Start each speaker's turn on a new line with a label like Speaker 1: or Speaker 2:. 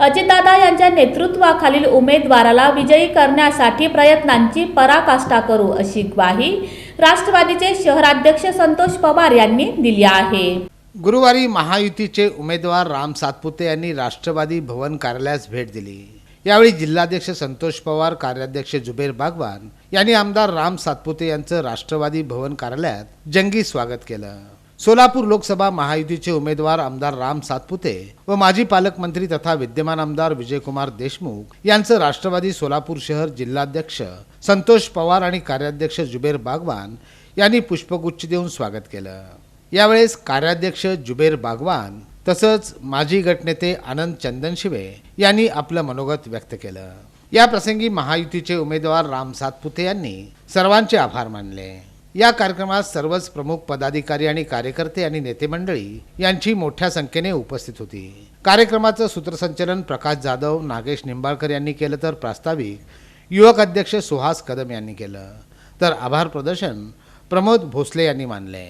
Speaker 1: अजितदादा यांच्या नेतृत्वाखालील उमेदवाराला विजयी करण्यासाठी प्रयत्नांची पराकाष्ठा करू अशी ग्वाही राष्ट्रवादीचे शहराध्यक्ष संतोष पवार यांनी दिली आहे.
Speaker 2: गुरुवारी महायुतीचे उमेदवार राम सातपुते यांनी राष्ट्रवादी भवन कार्यालयास भेट दिली. यावेळी जिल्हाध्यक्ष संतोष पवार कार्याध्यक्ष जुबेर बागवान यांनी आमदार राम सातपुते यांचं राष्ट्रवादी भवन कार्यालयात जंगी स्वागत केलं. सोलापूर लोकसभा महायुतीचे उमेदवार आमदार राम सातपुते व माजी पालकमंत्री तथा विद्यमान आमदार विजयकुमार देशमुख यांचं राष्ट्रवादी सोलापूर शहर जिल्हाध्यक्ष संतोष पवार आणि कार्याध्यक्ष जुबेर बागवान यांनी पुष्पगुच्छ देऊन स्वागत केलं. यावेळेस कार्याध्यक्ष जुबेर बागवान तसंच माजी गटनेते आनंद चंदनशिवे यांनी आपलं मनोगत व्यक्त केलं. या प्रसंगी महायुतीचे उमेदवार राम सातपुते यांनी सर्वांचे आभार मानले. या कार्यक्रमात सर्वच प्रमुख पदाधिकारी आणि कार्यकर्ते आणि नेते मंडळी यांची मोठ्या संख्येने उपस्थित होती. कार्यक्रमाचं सूत्रसंचलन प्रकाश जाधव नागेश निंबाळकर यांनी केलं तर प्रास्ताविक युवक अध्यक्ष सुहास कदम यांनी केलं. तर आभार प्रदर्शन प्रमोद भोसले यांनी मानले.